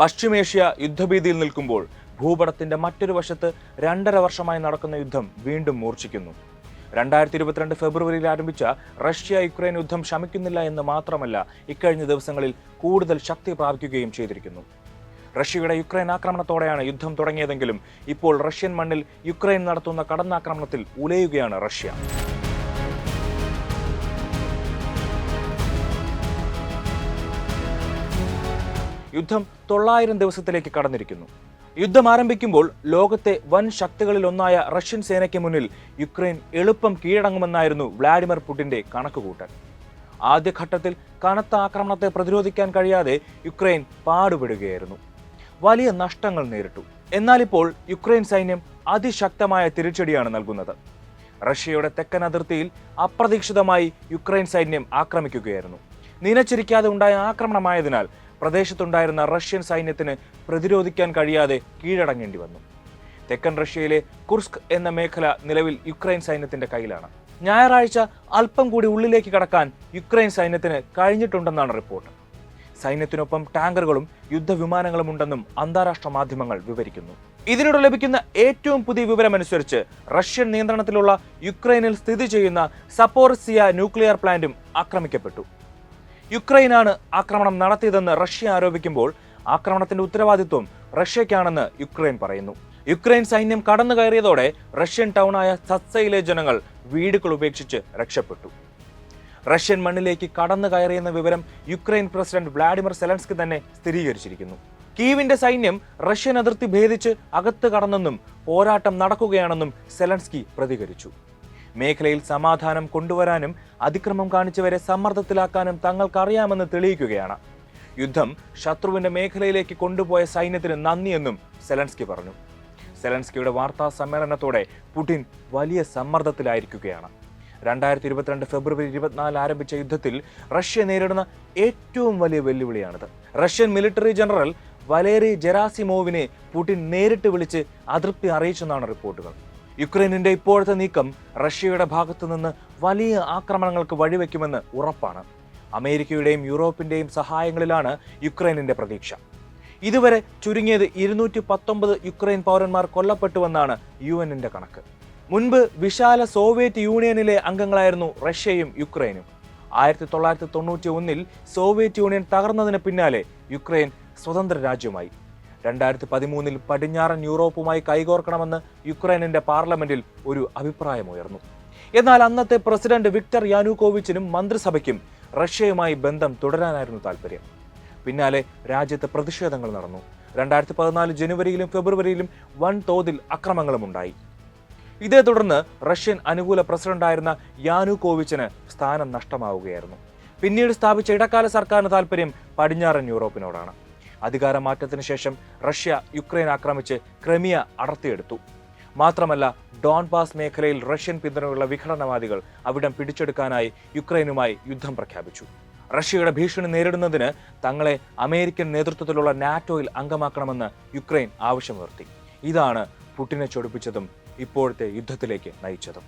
പശ്ചിമേഷ്യ യുദ്ധഭീതിയിൽ നിൽക്കുമ്പോൾ ഭൂപടത്തിന്റെ മറ്റൊരു വശത്ത് രണ്ടര വർഷമായി നടക്കുന്ന യുദ്ധം വീണ്ടും മൂർച്ഛിക്കുന്നു. രണ്ടായിരത്തി ഇരുപത്തിരണ്ട് ഫെബ്രുവരിയിൽ ആരംഭിച്ച റഷ്യ യുക്രൈൻ യുദ്ധം ശമിക്കുന്നില്ല എന്ന് മാത്രമല്ല ഇക്കഴിഞ്ഞ ദിവസങ്ങളിൽ കൂടുതൽ ശക്തി പ്രാപിക്കുകയും ചെയ്തിരിക്കുന്നു. റഷ്യയുടെ യുക്രൈൻ ആക്രമണത്തോടെയാണ് യുദ്ധം തുടങ്ങിയതെങ്കിലും ഇപ്പോൾ റഷ്യൻ മണ്ണിൽ യുക്രൈൻ നടത്തുന്ന കടന്നാക്രമണത്തിൽ ഉലയുകയാണ് റഷ്യ. യുദ്ധം തൊള്ളായിരം ദിവസത്തിലേക്ക് കടന്നിരിക്കുന്നു. യുദ്ധം ആരംഭിക്കുമ്പോൾ ലോകത്തെ വൻ ശക്തികളിൽ ഒന്നായ റഷ്യൻ സേനയ്ക്ക് മുന്നിൽ യുക്രൈൻ എളുപ്പം കീഴടങ്ങുമെന്നായിരുന്നു വ്ളാഡിമിർ പുടിന്റെ കണക്കുകൂട്ടൽ. ആദ്യഘട്ടത്തിൽ കനത്ത ആക്രമണത്തെ പ്രതിരോധിക്കാൻ കഴിയാതെ യുക്രൈൻ പാടുപെടുകയായിരുന്നു. വലിയ നഷ്ടങ്ങൾ നേരിട്ടു. എന്നാലിപ്പോൾ യുക്രൈൻ സൈന്യം അതിശക്തമായ തിരിച്ചടിയാണ് നൽകുന്നത്. റഷ്യയുടെ തെക്കൻ അതിർത്തിയിൽ അപ്രതീക്ഷിതമായി യുക്രൈൻ സൈന്യം ആക്രമിക്കുകയായിരുന്നു. നിലച്ചിരിക്കാതെ ഉണ്ടായ ആക്രമണമായതിനാൽ പ്രദേശത്തുണ്ടായിരുന്ന റഷ്യൻ സൈന്യത്തിന് പ്രതിരോധിക്കാൻ കഴിയാതെ കീഴടങ്ങേണ്ടി വന്നു. തെക്കൻ റഷ്യയിലെ കുർസ്ക് എന്ന മേഖല നിലവിൽ യുക്രൈൻ സൈന്യത്തിന്റെ കയ്യിലാണ്. ഞായറാഴ്ച അല്പം കൂടി ഉള്ളിലേക്ക് കടക്കാൻ യുക്രൈൻ സൈന്യത്തിന് കഴിഞ്ഞിട്ടുണ്ടെന്നാണ് റിപ്പോർട്ട്. സൈന്യത്തിനൊപ്പം ടാങ്കറുകളും യുദ്ധവിമാനങ്ങളും ഉണ്ടെന്നും അന്താരാഷ്ട്ര മാധ്യമങ്ങൾ വിവരിക്കുന്നു. ഇതിനോട് ലഭിക്കുന്ന ഏറ്റവും പുതിയ വിവരമനുസരിച്ച് റഷ്യൻ നിയന്ത്രണത്തിലുള്ള യുക്രൈനിൽ സ്ഥിതി ചെയ്യുന്ന സപ്പോർസിയ ന്യൂക്ലിയർ പ്ലാന്റും ആക്രമിക്കപ്പെട്ടു. യുക്രൈനാണ് ആക്രമണം നടത്തിയതെന്ന് റഷ്യ ആരോപിക്കുമ്പോൾ ആക്രമണത്തിന്റെ ഉത്തരവാദിത്വം റഷ്യയ്ക്കാണെന്ന് യുക്രൈൻ പറയുന്നു. യുക്രൈൻ സൈന്യം കടന്നു കയറിയതോടെ റഷ്യൻ ടൗണായ സത്സയിലെ ജനങ്ങൾ വീടുകൾ ഉപേക്ഷിച്ച് രക്ഷപ്പെട്ടു. റഷ്യൻ മണ്ണിലേക്ക് കടന്നു കയറിയെന്ന വിവരം യുക്രൈൻ പ്രസിഡന്റ് വ്ളാഡിമിർ സെലൻസ്കി തന്നെ സ്ഥിരീകരിച്ചിരിക്കുന്നു. കീവിന്റെ സൈന്യം റഷ്യൻ അതിർത്തി ഭേദിച്ച് അകത്ത് കടന്നെന്നും പോരാട്ടം നടക്കുകയാണെന്നും സെലൻസ്കി പ്രതികരിച്ചു. മേഖലയിൽ സമാധാനം കൊണ്ടുവരാനും അതിക്രമം കാണിച്ചവരെ സമ്മർദ്ദത്തിലാക്കാനും തങ്ങൾക്കറിയാമെന്ന് തെളിയിക്കുകയാണ്. യുദ്ധം ശത്രുവിന്റെ മേഖലയിലേക്ക് കൊണ്ടുപോയ സൈന്യത്തിന് നന്ദിയെന്നും സെലൻസ്കി പറഞ്ഞു. സെലൻസ്കിയുടെ വാർത്താ സമ്മേളനത്തോടെ പുടിൻ വലിയ സമ്മർദ്ദത്തിലായിരിക്കുകയാണ്. രണ്ടായിരത്തി ഇരുപത്തിരണ്ട് ഫെബ്രുവരി ഇരുപത്തിനാല് ആരംഭിച്ച യുദ്ധത്തിൽ റഷ്യ നേരിടുന്ന ഏറ്റവും വലിയ വെല്ലുവിളിയാണിത്. റഷ്യൻ മിലിറ്ററി ജനറൽ വലേറി ജെറാസിമോവിനെ പുടിൻ നേരിട്ട് വിളിച്ച് അതൃപ്തി അറിയിച്ചെന്നാണ് റിപ്പോർട്ടുകൾ. യുക്രൈനിന്റെ ഇപ്പോഴത്തെ നീക്കം റഷ്യയുടെ ഭാഗത്തുനിന്ന് വലിയ ആക്രമണങ്ങൾക്ക് വഴിവെക്കുമെന്ന് ഉറപ്പാണ്. അമേരിക്കയുടെയും യൂറോപ്പിന്റെയും സഹായങ്ങളിലാണ് യുക്രൈനിന്റെ പ്രതീക്ഷ. ഇതുവരെ ചുരുങ്ങിയത് ഇരുന്നൂറ്റി പത്തൊമ്പത് യുക്രൈൻ പൗരന്മാർ കൊല്ലപ്പെട്ടുവെന്നാണ് യു എന്നിന്റെ കണക്ക്. മുൻപ് വിശാല സോവിയറ്റ് യൂണിയനിലെ അംഗങ്ങളായിരുന്നു റഷ്യയും യുക്രൈനും. ആയിരത്തി തൊള്ളായിരത്തി തൊണ്ണൂറ്റി ഒന്നിൽ സോവിയറ്റ് യൂണിയൻ തകർന്നതിന് പിന്നാലെ യുക്രൈൻ സ്വതന്ത്ര രാജ്യമായി. രണ്ടായിരത്തി പതിമൂന്നിൽ പടിഞ്ഞാറൻ യൂറോപ്പുമായി കൈകോർക്കണമെന്ന് യുക്രൈനിന്റെ പാർലമെന്റിൽ ഒരു അഭിപ്രായമുയർന്നു. എന്നാൽ അന്നത്തെ പ്രസിഡന്റ് വിക്ടർ യാനുകോവിച്ചിനും മന്ത്രിസഭയ്ക്കും റഷ്യയുമായി ബന്ധം തുടരാനായിരുന്നു താല്പര്യം പിന്നാലെ രാജ്യത്ത് പ്രതിഷേധങ്ങൾ നടന്നു. രണ്ടായിരത്തി പതിനാല് ജനുവരിയിലും ഫെബ്രുവരിയിലും വൻ തോതിൽ അക്രമങ്ങളും ഉണ്ടായി. ഇതേ തുടർന്ന് റഷ്യൻ അനുകൂല പ്രസിഡന്റായിരുന്ന യാനുകോവിച്ചിന് സ്ഥാനം നഷ്ടമാവുകയായിരുന്നു. പിന്നീട് സ്ഥാപിച്ച ഇടക്കാല സർക്കാരിന് താല്പര്യം പടിഞ്ഞാറൻ യൂറോപ്പിനോടാണ്. അധികാരമാറ്റത്തിന് ശേഷം റഷ്യ യുക്രൈൻ ആക്രമിച്ച് ക്രമിയ അടർത്തിയെടുത്തു. മാത്രമല്ല ഡോൺബാസ് മേഖലയിൽ റഷ്യൻ പിന്തുണയുള്ള വിഘടനവാദികൾ അവിടം പിടിച്ചെടുക്കാനായി യുക്രൈനുമായി യുദ്ധം പ്രഖ്യാപിച്ചു. റഷ്യയുടെ ഭീഷണി നേരിടുന്നതിന് തങ്ങളെ അമേരിക്കൻ നേതൃത്വത്തിലുള്ള നാറ്റോയിൽ അംഗമാക്കണമെന്ന് യുക്രൈൻ ആവശ്യമുയർത്തി. ഇതാണ് പുടിനെ ചൊടിപ്പിച്ചതും ഇപ്പോഴത്തെ യുദ്ധത്തിലേക്ക് നയിച്ചതും.